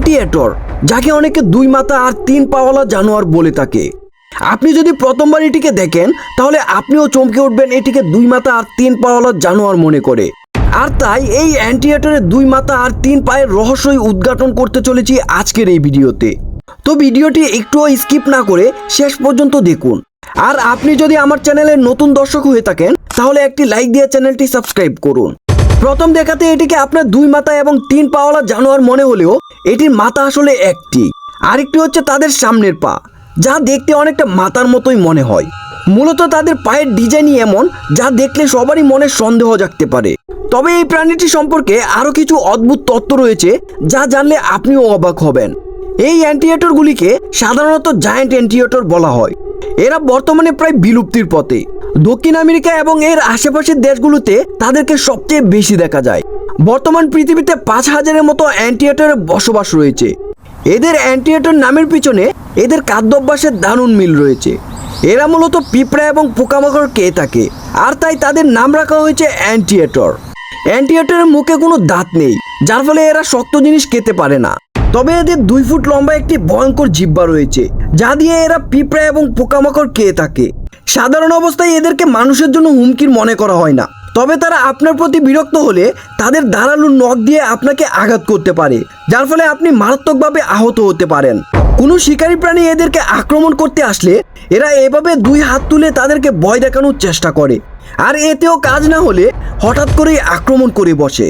অ্যান্টিএটর যাকে অনেকে দুই মাথা আর তিন পাওয়ালা জানোয়ার বলে থাকে। আপনি যদি প্রথমবার এটিকে দেখেন, তাহলে আপনিও চমকে উঠবেন এটিকে দুই মাথা আর তিন পাওয়ালা জানোয়ার মনে করে। আর তাই এই অ্যান্টিএটরের দুই মাথা আর তিন পায়ের রহস্যই উদ্ঘাটন করতে চলেছি আজকের এই ভিডিওতে। তো ভিডিওটি একটুও স্কিপ না করে শেষ পর্যন্ত দেখুন। আর আপনি যদি আমার চ্যানেলের নতুন দর্শক হয়ে থাকেন, তাহলে একটি লাইক দিয়ে চ্যানেলটি সাবস্ক্রাইব করুন। প্রথম দেখাতে এটিকে আপনার দুই মাথা এবং তিন পাওয়ালা জানোয়ার মনে হলেও এটির মাথা আসলে একটি। আরেকটি হচ্ছে তাদের সামনের পা, যা দেখতে অনেকটা মাথার মতোই মনে হয়। মূলত তাদের পায়ের ডিজাইনই এমন, যা দেখলে সবারই মনে সন্দেহ জাগতে পারে। তবে এই প্রাণীটি সম্পর্কে আরও কিছু অদ্ভুত তত্ত্ব রয়েছে, যা জানলে আপনিও অবাক হবেন। এই অ্যান্টিয়েটরগুলিকে সাধারণত জায়ান্ট অ্যান্টিয়েটর বলা হয়। এরা বর্তমানে প্রায় বিলুপ্তির পথে। দক্ষিণ আমেরিকা এবং এর আশেপাশের দেশগুলোতে তাদেরকে সবচেয়ে বেশি দেখা যায়। বর্তমান পৃথিবীতে পাঁচ হাজারের মতো অ্যান্টিয়েটরের বসবাস রয়েছে। এদের অ্যান্টিয়েটার নামের পিছনে এদের খাদ্যাভ্যাসের দারুণ মিল রয়েছে। এরা মূলত পিঁপড়া এবং পোকামাকড় খেয়ে থাকে, আর তাই তাদের নাম রাখা হয়েছে অ্যান্টিয়েটর। অ্যান্টিয়েটরের মুখে কোনো দাঁত নেই, যার ফলে এরা শক্ত জিনিস খেতে পারে না। তবে এদের দুই ফুট লম্বা একটি ভয়ঙ্কর জিব্বা রয়েছে, যা দিয়ে এরা পিঁপড়া এবং পোকামাকড় খেয়ে থাকে। সাধারণ অবস্থায় এদেরকে মানুষের জন্য হুমকির মনে করা হয় না। তবে তারা আপনার প্রতি বিরক্ত হলে তাদের ধারালো নখ দিয়ে আপনাকে আঘাত করতে পারে, যার ফলে আপনি মারাত্মকভাবে আহত হতে পারেন। কোনো শিকারী প্রাণী এদেরকে আক্রমণ করতে আসলে এরা এভাবে দুই হাত তুলে তাদেরকে ভয় দেখানোর চেষ্টা করে। আর এতেও কাজ না হলে হঠাৎ করেই আক্রমণ করে বসে।